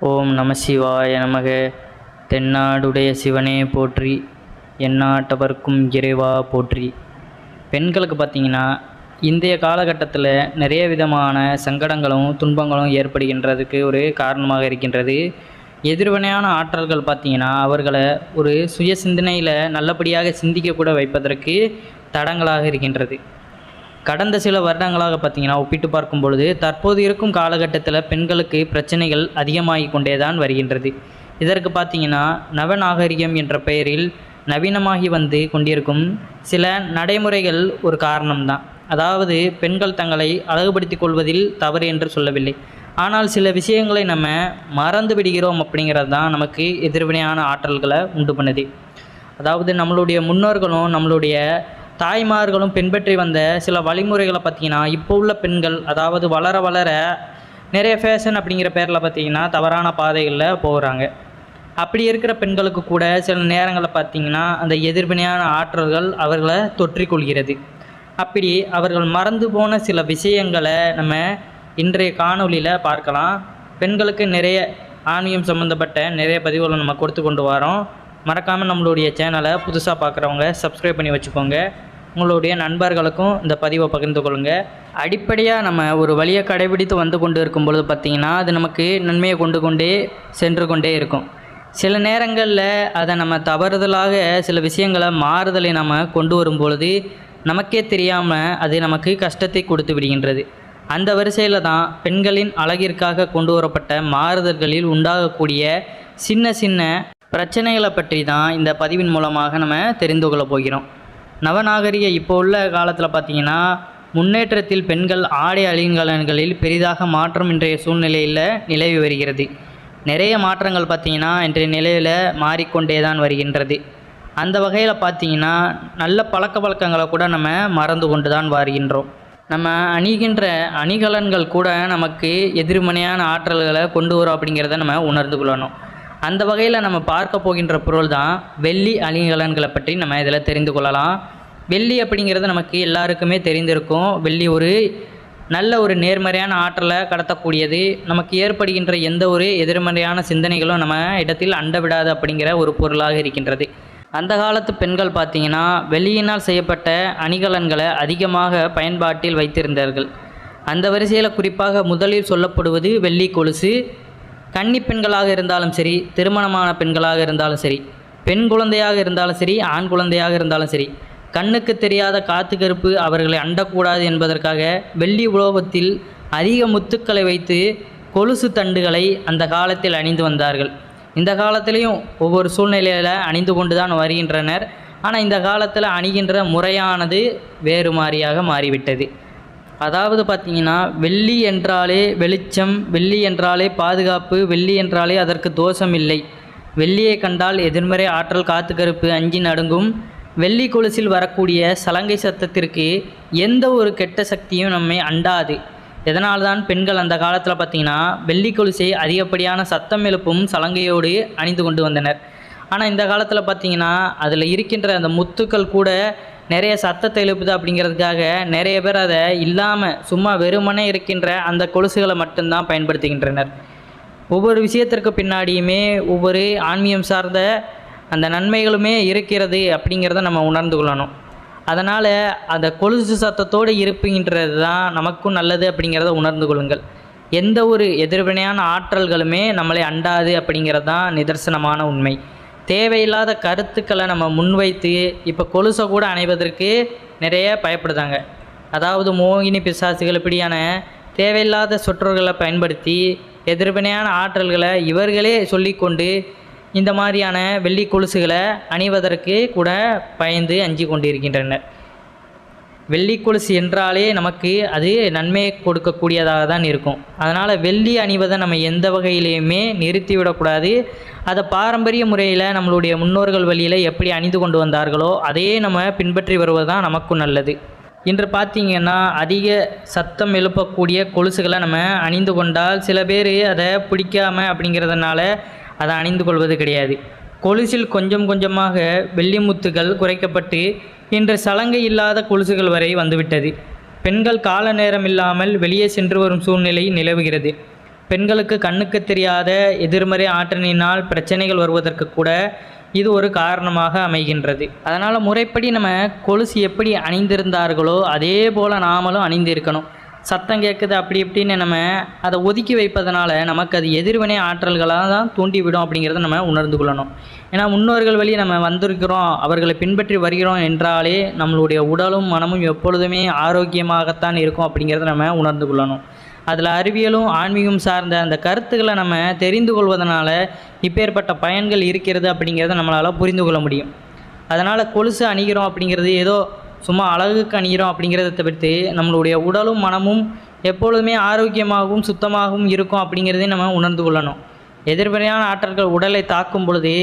ஓம் நம சிவாய நமக. தென்னாடுடைய சிவனே போற்றி எந்நாட்டவர்க்கும் இறைவா போற்றி. பெண்களுக்கு பார்த்தீங்கன்னா இந்திய காலகட்டத்தில் நிறைய விதமான சங்கடங்களும் துன்பங்களும் ஏற்படுகின்றதுக்கு ஒரு காரணமாக இருக்கின்றது. எதிர்வினையான ஆற்றல்கள் பார்த்திங்கன்னா அவர்களை ஒரு சுய சிந்தனையில் நல்லபடியாக சிந்திக்கக்கூட வைப்பதற்கு தடங்களாக இருக்கின்றது. கடந்த சில வருடங்களாக பார்த்தீங்கன்னா ஒப்பிட்டு பார்க்கும் பொழுது தற்போது இருக்கும் காலகட்டத்தில் பெண்களுக்கு பிரச்சனைகள் அதிகமாகி கொண்டே தான் வருகின்றது. இதற்கு பார்த்தீங்கன்னா நவநாகரிகம் என்ற பெயரில் நவீனமாகி வந்து கொண்டிருக்கும் சில நடைமுறைகள் ஒரு காரணம்தான். அதாவது பெண்கள் தங்களை அழகுபடுத்திக் கொள்வதில் தவறு என்று சொல்லவில்லை. ஆனால் சில விஷயங்களை நம்ம மறந்து விடுகிறோம் அப்படிங்கிறது தான் நமக்கு எதிர்வினையான ஆற்றல்களை உண்டு பண்ணுது. அதாவது நம்மளுடைய முன்னோர்களும் நம்மளுடைய தாய்மார்களும் பின்பற்றி வந்த சில வழிமுறைகளை பார்த்தீங்கன்னா இப்போ உள்ள பெண்கள் அதாவது வளர வளர நிறைய ஃபேஷன் அப்படிங்கிற பேரில் பார்த்தீங்கன்னா தவறான பாதைகளில் போகிறாங்க. அப்படி இருக்கிற பெண்களுக்கு கூட சில நேரங்களில் பார்த்தீங்கன்னா அந்த எதிர்வினையான ஆற்றல்கள் அவர்களை தொற்றிக்கொள்கிறது அப்படி அவர்கள் மறந்து போன சில விஷயங்களை நம்ம இன்றைய காணொளியில் பார்க்கலாம். பெண்களுக்கு நிறைய ஆன்மீகம் சம்மந்தப்பட்ட நிறைய பதிவுகளை நம்ம கொடுத்து கொண்டு வரோம். மறக்காமல் நம்மளுடைய சேனலை புதுசாக பார்க்குறவங்க சப்ஸ்கிரைப் பண்ணி வச்சுக்கோங்க. உங்களுடைய நண்பர்களுக்கும் இந்த பதிவை பகிர்ந்து கொள்ளுங்கள் அடிப்படையாக நம்ம ஒரு வழியை கடைபிடித்து வந்து கொண்டு இருக்கும் பொழுது பார்த்திங்கன்னா அது நமக்கு நன்மையை கொண்டு கொண்டே சென்று கொண்டே இருக்கும். சில நேரங்களில் அதை நம்ம தவறுதலாக சில விஷயங்களை மாறுதலை நம்ம கொண்டு வரும் பொழுது நமக்கே தெரியாமல் அது நமக்கு கஷ்டத்தை கொடுத்து விடுகின்றது. அந்த வரிசையில் தான் பெண்களின் அழகிற்காக கொண்டு வரப்பட்ட மாறுதல்களில் உண்டாகக்கூடிய சின்ன சின்ன பிரச்சனைகளை பற்றி தான் இந்த பதிவின் மூலமாக நம்ம தெரிந்து கொள்ள போகிறோம். நவநாகரிக இப்போ உள்ள காலத்தில் பார்த்தீங்கன்னா முன்னேற்றத்தில் பெண்கள் ஆடை அலங்காரங்களில் பெரிதாக மாற்றம் இன்றைய சூழ்நிலையில் நிலவி வருகிறது. நிறைய மாற்றங்கள் பார்த்தீங்கன்னா இன்றைய நிலையில் மாறிக்கொண்டே தான் வருகின்றது. அந்த வகையில் பார்த்தீங்கன்னா நல்ல பழக்க வழக்கங்களை கூட நம்ம மறந்து கொண்டு தான் வருகின்றோம் நம்ம அணிகின்ற அணிகலன்கள் கூட நமக்கு எதிர்மனையான ஆற்றல்களை கொண்டு வரும் அப்படிங்கிறத நம்ம உணர்ந்து கொள்ளணும். அந்த வகையில் நம்ம பார்க்க போகின்ற பொருள் தான் வெள்ளி அணிகலன்களை பற்றி நம்ம இதில் தெரிந்து கொள்ளலாம். வெள்ளி அப்படிங்கிறது நமக்கு எல்லாருக்குமே தெரிந்திருக்கும். வெள்ளி ஒரு நல்ல ஒரு நேர்மறையான ஆற்றலை கடத்தக்கூடியது. நமக்கு ஏற்படுகின்ற எந்த ஒரு எதிர்மறையான சிந்தனைகளும் நம்ம இடத்தில் அண்ட விடாது அப்படிங்கிற ஒரு பொருளாக இருக்கின்றது. அந்த காலத்து பெண்கள் பார்த்தீங்கன்னா வெள்ளியினால் செய்யப்பட்ட அணிகலன்களை அதிகமாக பயன்பாட்டில் வைத்திருந்தார்கள். அந்த வரிசையில் குறிப்பாக முதலில் சொல்லப்படுவது வெள்ளி கொலுசு கன்னி பெண்களாக இருந்தாலும் சரி திருமணமான பெண்களாக இருந்தாலும் சரி பெண் குழந்தையாக இருந்தாலும் சரி ஆண் குழந்தையாக இருந்தாலும் சரி கண்ணுக்கு தெரியாத காத்து கருப்பு அவர்களை அண்டக்கூடாது என்பதற்காக வெள்ளி உலோகத்தில் அதிக முத்துக்களை வைத்து கொலுசு தண்டுகளை அந்த காலத்தில் அணிந்து வந்தார்கள். இந்த காலத்திலையும் ஒவ்வொரு சூழ்நிலையில் அணிந்து கொண்டு தான் வருகின்றனர். ஆனால் இந்த காலத்தில் அணிகின்ற முறையானது வேறு மாதிரியாக மாறிவிட்டது. அதாவது பார்த்தீங்கன்னா வெள்ளி என்றாலே வெளிச்சம் வெள்ளி என்றாலே பாதுகாப்பு வெள்ளி என்றாலே அதற்கு தோஷம் இல்லை வெள்ளியை கண்டால் எதிர்மறை ஆற்றல் காத்து கருப்பு அஞ்சி நடுங்கும். வெள்ளி கொலுசில் வரக்கூடிய சலங்கை சத்தத்திற்கு எந்த ஒரு கெட்ட சக்தியும் நம்மை அண்டாது. இதனால்தான் பெண்கள் அந்த காலத்தில் பார்த்தீங்கன்னா வெள்ளி கொலுசை அதிகப்படியான சத்தம் எழுப்பும் சலங்கையோடு அணிந்து கொண்டு வந்தனர். ஆனால் இந்த காலத்தில் பார்த்தீங்கன்னா அதில் இருக்கின்ற அந்த முத்துக்கள் கூட நிறைய சத்தத்தை எழுப்புது அப்படிங்கிறதுக்காக நிறைய பேர் அதை இல்லாமல் சும்மா வெறுமனே இருக்கின்ற அந்த கொலுசுகளை மட்டும்தான் பயன்படுத்துகின்றனர். ஒவ்வொரு விஷயத்திற்கு பின்னாடியுமே ஒவ்வொரு ஆன்மீகம் சார்ந்த அந்த நன்மைகளுமே இருக்கிறது அப்படிங்கிறத நம்ம உணர்ந்து கொள்ளணும். அதனால் அந்த கொலுசு சத்தத்தோடு இருப்புகின்றது தான் நமக்கும் நல்லது அப்படிங்கிறத உணர்ந்து கொள்ளுங்கள். எந்த ஒரு எதிர்வினையான ஆற்றல்களுமே நம்மளை அண்டாது அப்படிங்கிறது தான் நிதர்சனமான உண்மை. தேவையில்லாத கருத்துக்களை நம்ம முன்வைத்து இப்போ கொலுசை கூட அணைவதற்கு நிறைய பயப்படுதாங்க அதாவது மோகினி பிசாசுகள் இப்படியான தேவையில்லாத சொற்றொர்களை பயன்படுத்தி எதிர்வினையான ஆற்றல்களை இவர்களே சொல்லிக்கொண்டு இந்த மாதிரியான வெள்ளி கொலுசுகளை அணிவதற்கு கூட பயந்து அஞ்சு கொண்டிருக்கின்றனர். வெள்ளி கொலுசு என்றாலே நமக்கு அது நன்மையை கொடுக்கக்கூடியதாக தான் இருக்கும். அதனால் வெள்ளி அணிவதை நம்ம எந்த வகையிலையுமே நிறுத்திவிடக்கூடாது. அதை பாரம்பரிய முறையில் நம்மளுடைய முன்னோர்கள் வழியில் எப்படி அணிந்து கொண்டு வந்தார்களோ அதையே நம்ம பின்பற்றி வருவது தான் நமக்கும் நல்லது. இன்று பார்த்திங்கன்னா அதிக சத்தம் எழுப்பக்கூடிய கொலுசுகளை நம்ம அணிந்து கொண்டால் சில பேர் அதை பிடிக்காம அப்படிங்கிறதுனால அதை அணிந்து கொள்வது கிடையாது. கொலுசில் கொஞ்சம் கொஞ்சமாக வெள்ளி முத்துகள் குறைக்கப்பட்டு இன்று சலங்கை இல்லாத கொலுசுகள் வரை வந்துவிட்டது. பெண்கள் கால நேரம் இல்லாமல் வெளியே சென்று வரும் சூழ்நிலை நிலவுகிறது. பெண்களுக்கு கண்ணுக்கு தெரியாத எதிர்மறை ஆற்றலினால் பிரச்சனைகள் வருவதற்கு கூட இது ஒரு காரணமாக அமைகின்றது. அதனால் முறைப்படி நம்ம கொலுசு எப்படி அணிந்திருந்தார்களோ அதே போல் நாமளும் அணிந்திருக்கணும். சத்தம் கேட்குது அப்படி இப்படின்னு நம்ம அதை ஒதுக்கி வைப்பதனால நமக்கு அது எதிர்வினை ஆற்றல்களாக தான் தூண்டிவிடும் அப்படிங்கிறத நம்ம உணர்ந்து கொள்ளணும். ஏன்னா முன்னோர்கள் வழி நம்ம வந்திருக்கிறோம் அவர்களை பின்பற்றி வருகிறோம் என்றாலே நம்மளுடைய உடலும் மனமும் எப்பொழுதுமே ஆரோக்கியமாகத்தான் இருக்கும் அப்படிங்கிறத நம்ம உணர்ந்து கொள்ளணும். அதில் அறிவியலும் ஆன்மீகம் சார்ந்த அந்த கருத்துக்களை நம்ம தெரிந்து கொள்வதனால இப்பேற்பட்ட பயன்கள் இருக்கிறது அப்படிங்கிறத நம்மளால் புரிந்து கொள்ள முடியும். அதனால் கொலுசு அணிகிறோம் அப்படிங்கிறது ஏதோ சும்மா அழகுக்கு அணிகிறோம் அப்படிங்கிறத தவிர்த்து நம்மளுடைய உடலும் மனமும் எப்பொழுதுமே ஆரோக்கியமாகவும் சுத்தமாகவும் இருக்கும் அப்படிங்கிறதையும் நம்ம உணர்ந்து கொள்ளணும். எதிர்மறையான ஆற்றல்கள் உடலை தாக்கும் பொழுது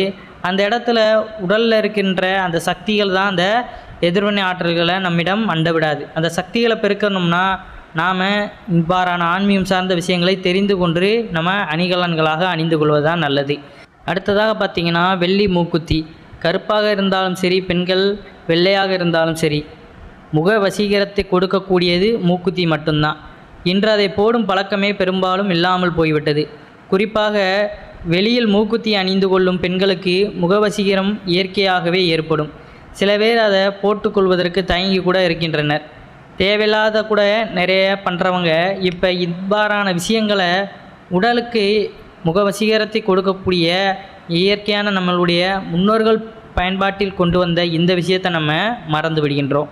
அந்த இடத்துல உடலில் இருக்கின்ற அந்த சக்திகள் தான் அந்த எதிர்வினை ஆற்றல்களை நம்மிடம் அண்டவிடாது. அந்த சக்திகளை பெருக்கணும்னா நாம் இவ்வாறான ஆன்மீகம் சார்ந்த விஷயங்களை தெரிந்து கொண்டு நம்ம அணிகலன்களாக அணிந்து கொள்வதுதான் நல்லது. அடுத்ததாக பார்த்திங்கன்னா வெள்ளி மூக்குத்தி. கருப்பாக இருந்தாலும் சரி பெண்கள் வெள்ளையாக இருந்தாலும் சரி முக வசீகரத்தை கொடுக்கக்கூடியது மூக்குத்தி மட்டும்தான் இன்று அதை போடும் பழக்கமே பெரும்பாலும் இல்லாமல் போய்விட்டது. குறிப்பாக வெளியில் மூக்குத்தி அணிந்து கொள்ளும் பெண்களுக்கு முகவசீகரம் இயற்கையாகவே ஏற்படும். சில பேர் அதை போட்டுக்கொள்வதற்கு தயங்கி கூட இருக்கின்றனர். தேவையில்லாத கூட நிறைய பண்ணுறவங்க இப்போ இவ்வாறான விஷயங்களை உடலுக்கு முகவசீகரத்தை கொடுக்கக்கூடிய இயற்கையான நம்மளுடைய முன்னோர்கள் பயன்பாட்டில் கொண்டு வந்த இந்த விஷயத்தை நம்ம மறந்து விடுகின்றோம்.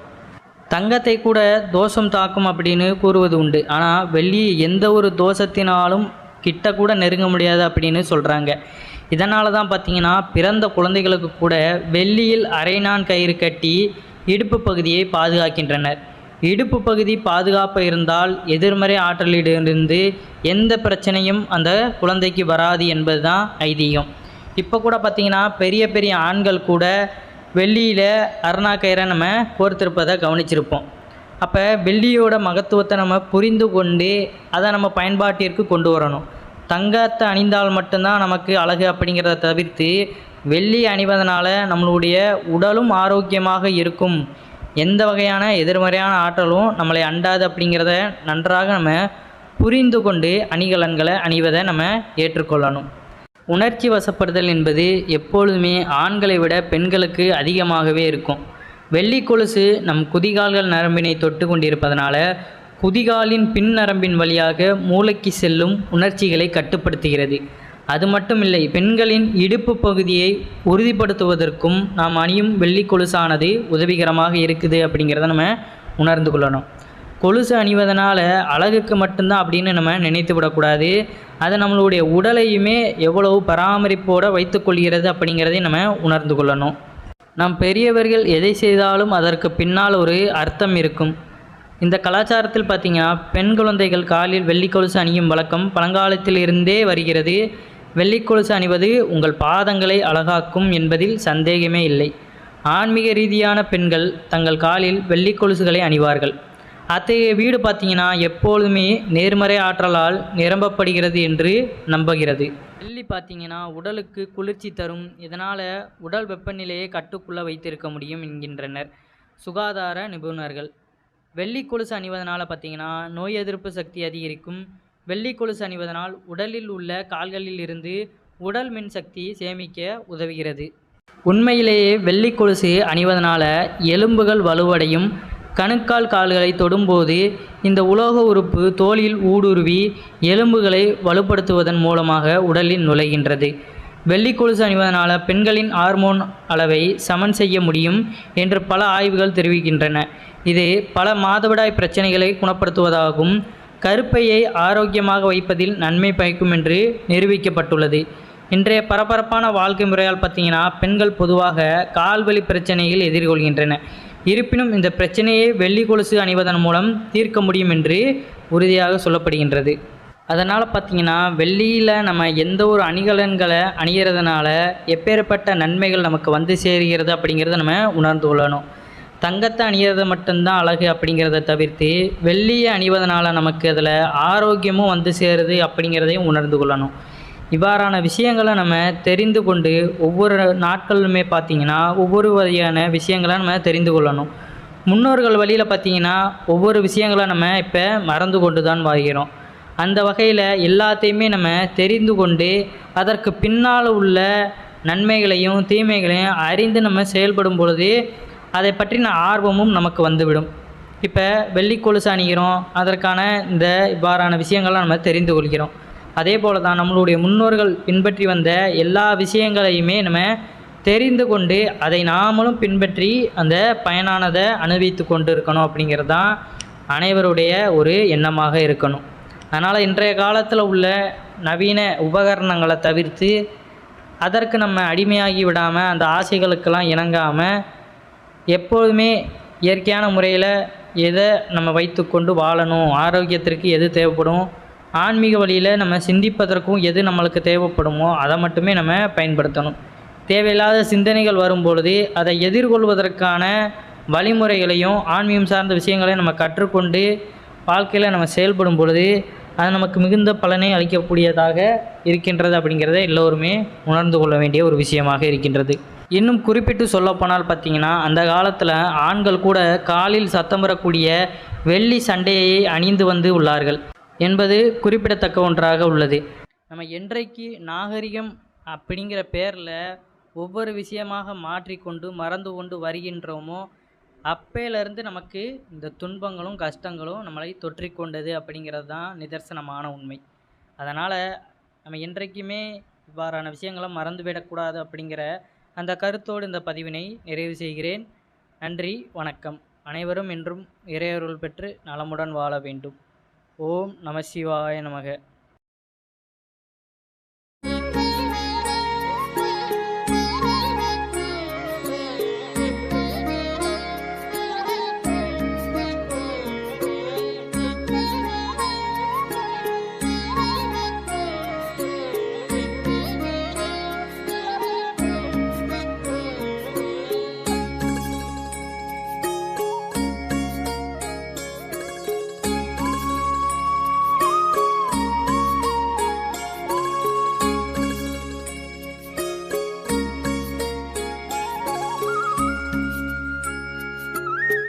தங்கத்தை கூட தோஷம் தாக்கும் அப்படின்னு கூறுவது உண்டு. ஆனால் வெள்ளி எந்த ஒரு தோஷத்தினாலும் கிட்ட கூட நெருங்க முடியாது அப்படின்னு சொல்கிறாங்க இதனால தான் பார்த்தீங்கன்னா பிறந்த குழந்தைகளுக்கு கூட வெள்ளியில் அரைநான் கயிறு கட்டி இடுப்பு பகுதியை பாதுகாக்கின்றனர். இடுப்பு பகுதி பாதுகாப்பாக இருந்தால் எதிர்மறை ஆற்றலிலிருந்து எந்த பிரச்சனையும் அந்த குழந்தைக்கு வராது என்பது தான் ஐதீகம். இப்போ கூட பார்த்தீங்கன்னா பெரிய பெரிய ஆண்கள் கூட வெள்ளியில் அருணா கயிறை நம்ம கோர்த்திருப்பதை கவனிச்சிருப்போம். அப்போ வெள்ளியோட மகத்துவத்தை நம்ம புரிந்து கொண்டு அதை நம்ம பயன்பாட்டிற்கு கொண்டு வரணும். தங்கத்தை அணிந்தால் மட்டும்தான் நமக்கு அழகு அப்படிங்கிறத தவிர்த்து வெள்ளி அணிவதனால் நம்மளுடைய உடலும் ஆரோக்கியமாக இருக்கும். எந்த வகையான எதிர்மறையான ஆற்றலும் நம்மளை அண்டாது அப்படிங்கிறத நன்றாக நம்ம புரிந்து கொண்டு அணிகலன்களை அணிவதை நம்ம ஏற்றுக்கொள்ளணும். உணர்ச்சி வசப்படுதல் என்பது எப்பொழுதுமே ஆண்களை விட பெண்களுக்கு அதிகமாகவே இருக்கும். வெள்ளி கொலுசு நம் குதிகால்கள் நரம்பினை தொட்டு கொண்டிருப்பதனால குதிகாலின் பின் நரம்பின் வழியாக மூளைக்கு செல்லும் உணர்ச்சிகளை கட்டுப்படுத்துகிறது. அது மட்டும் இல்லை பெண்களின் இடுப்பு பகுதியை உறுதிப்படுத்துவதற்கும் நாம் அணியும் வெள்ளி கொலுசானது உதவிகரமாக இருக்குது அப்படிங்கிறத நம்ம உணர்ந்து கொள்ளணும். கொலுசு அணிவதனால் அழகுக்கு மட்டும்தான் அப்படின்னு நம்ம நினைத்து விடக்கூடாது. அது நம்மளுடைய உடலையுமே எவ்வளவு பராமரிப்போடு வைத்துக்கொள்கிறது அப்படிங்கிறதையும் நம்ம உணர்ந்து கொள்ளணும். நம் பெரியவர்கள் எதை செய்தாலும் அதற்கு பின்னால் ஒரு அர்த்தம் இருக்கும். இந்த கலாச்சாரத்தில் பார்த்தீங்கன்னா பெண் குழந்தைகள் காலில் வெள்ளி கொலுசு அணியும் வழக்கம் பழங்காலத்தில் இருந்தே வருகிறது. வெள்ளி கொலுசு அணிவது உங்கள் பாதங்களை அழகாக்கும் என்பதில் சந்தேகமே இல்லை. ஆன்மீக ரீதியான பெண்கள் தங்கள் காலில் வெள்ளி கொலுசுகளை அணிவார்கள். அத்தகைய வீடு பார்த்தீங்கன்னா எப்பொழுதுமே நேர்மறை ஆற்றலால் நிரம்பப்படுகிறது என்று நம்புகிறது. வெள்ளி பார்த்தீங்கன்னா உடலுக்கு குளிர்ச்சி தரும். இதனால் உடல் வெப்பநிலையை கட்டுக்குள்ளே வைத்திருக்க முடியும் என்கின்றனர். சுகாதார நிபுணர்கள். வெள்ளி கொலுசு அணிவதனால் பார்த்தீங்கன்னா நோய் எதிர்ப்பு சக்தி அதிகரிக்கும். வெள்ளி கொலுசு அணிவதனால் உடலில் உள்ள கால்களில் இருந்து உடல் மின் சக்தி சேமிக்க உதவுகிறது. உண்மையிலேயே வெள்ளி கொலுசு அணிவதனால் எலும்புகள் வலுவடையும். கணுக்கால் கால்களை தொடும்போது இந்த உலோக உறுப்பு தோலில் ஊடுருவி எலும்புகளை வலுப்படுத்துவதன் மூலமாக உடலில் நுழைகின்றது. வெள்ளி கொலுசு அணிவதனால பெண்களின் ஹார்மோன் அளவை சமன் செய்ய முடியும் என்று பல ஆய்வுகள் தெரிவிக்கின்றன. இது பல மாதவிடாய் பிரச்சனைகளை குணப்படுத்துவதாகவும் கருப்பையை ஆரோக்கியமாக வைப்பதில் நன்மை பயக்கும் என்று நிரூபிக்கப்பட்டுள்ளது. இன்றைய பரபரப்பான வாழ்க்கை முறையால் பார்த்தீங்கன்னா பெண்கள் பொதுவாக கால்வழி பிரச்சனைகள் எதிர்கொள்கின்றன. இருப்பினும் இந்த பிரச்சனையை வெள்ளி கொலுசு அணிவதன் மூலம் தீர்க்க முடியும் என்று உறுதியாக சொல்லப்படுகின்றது. அதனால் பார்த்தீங்கன்னா வெள்ளியில் நம்ம எந்த ஒரு அணிகலன்களை அணிகிறதுனால எப்பேற்பட்ட நன்மைகள் நமக்கு வந்து சேர்கிறது அப்படிங்கிறத நம்ம உணர்ந்து கொள்ளணும். தங்கத்தை அணிகிறது மட்டும்தான் அழகு அப்படிங்கிறத தவிர்த்து வெள்ளியை அணிவதனால நமக்கு அதில் ஆரோக்கியமும் வந்து சேருது அப்படிங்கிறதையும் உணர்ந்து கொள்ளணும். இவ்வாறான விஷயங்களை நம்ம தெரிந்து கொண்டு ஒவ்வொரு நாட்களுமே பார்த்திங்கன்னா ஒவ்வொரு வகையான விஷயங்களை நம்ம தெரிந்து கொள்ளணும். முன்னோர்கள் வழியில் பார்த்திங்கன்னா ஒவ்வொரு விஷயங்களை நம்ம இப்போ மறந்து கொண்டு தான் வாழ்கிறோம். அந்த வகையில் எல்லாத்தையுமே நம்ம தெரிந்து கொண்டு அதற்கு பின்னால் உள்ள நன்மைகளையும் தீமைகளையும் அறிந்து நம்ம செயல்படும் பொழுது அதை பற்றின ஆர்வமும் நமக்கு வந்துவிடும். இப்போ வெள்ளி கொலுசு அணிகிறோம் அதற்கான இந்த இவ்வாறான விஷயங்கள்லாம் நம்ம தெரிந்து கொள்கிறோம். அதே போல் தான் நம்மளுடைய முன்னோர்கள் பின்பற்றி வந்த எல்லா விஷயங்களையுமே நம்ம தெரிந்து கொண்டு அதை நாமளும் பின்பற்றி அந்த பயனானதை அனுபவித்து கொண்டு இருக்கணும் அப்படிங்கிறது தான் அனைவருடைய ஒரு எண்ணமாக இருக்கணும். அதனால் இன்றைய காலத்தில் உள்ள நவீன உபகரணங்களை தவிர்த்து அதற்கு நம்ம அடிமையாகி விடாமல் அந்த ஆசைகளுக்கெல்லாம் இணங்காமல் எப்போதுமே இயற்கையான முறையில் எதை நம்ம வைத்துக்கொண்டு வாழணும் ஆரோக்கியத்திற்கு எது தேவைப்படும் ஆன்மீக வழியில் நம்ம சிந்திப்பதற்கும் எது நம்மளுக்கு தேவைப்படுமோ அதை மட்டுமே நம்ம பயன்படுத்தணும். தேவையில்லாத சிந்தனைகள் வரும்பொழுது அதை எதிர்கொள்வதற்கான வழிமுறைகளையும் ஆன்மீகம் சார்ந்த விஷயங்களையும் நம்ம கற்றுக்கொண்டு வாழ்க்கையில் நம்ம செயல்படும் பொழுது அது நமக்கு மிகுந்த பலனை அளிக்கக்கூடியதாக இருக்கின்றது அப்படிங்கிறத எல்லோருமே உணர்ந்து கொள்ள வேண்டிய ஒரு விஷயமாக இருக்கின்றது. இன்னும் குறிப்பிட்டு சொல்லப்போனால் பார்த்தீங்கன்னா அந்த காலத்தில் ஆண்கள் கூட காலில் சத்தம் வரக்கூடிய வெள்ளி சண்டையை அணிந்து வந்து உள்ளார்கள். என்பது குறிப்பிடத்தக்க ஒன்றாக உள்ளது. நம்ம என்றைக்கு நாகரிகம் அப்படிங்கிற பேரில் ஒவ்வொரு விஷயமாக மாற்றிக்கொண்டு மறந்து கொண்டு வருகின்றோமோ அப்பையிலேருந்து நமக்கு இந்த துன்பங்களும் கஷ்டங்களும் நம்மளை தொற்றிக்கொண்டது அப்படிங்கிறது தான் நிதர்சனமான உண்மை. அதனால் நம்ம என்றைக்குமே இவ்வாறான விஷயங்களை மறந்துவிடக்கூடாது அப்படிங்கிற அந்த கருத்தோடு இந்த பதிவினை நிறைவு செய்கிறேன். நன்றி வணக்கம். அனைவரும் என்றும் இறையருள் பெற்று நலமுடன் வாழ வேண்டும். ஓம் நம சிவாய நமக.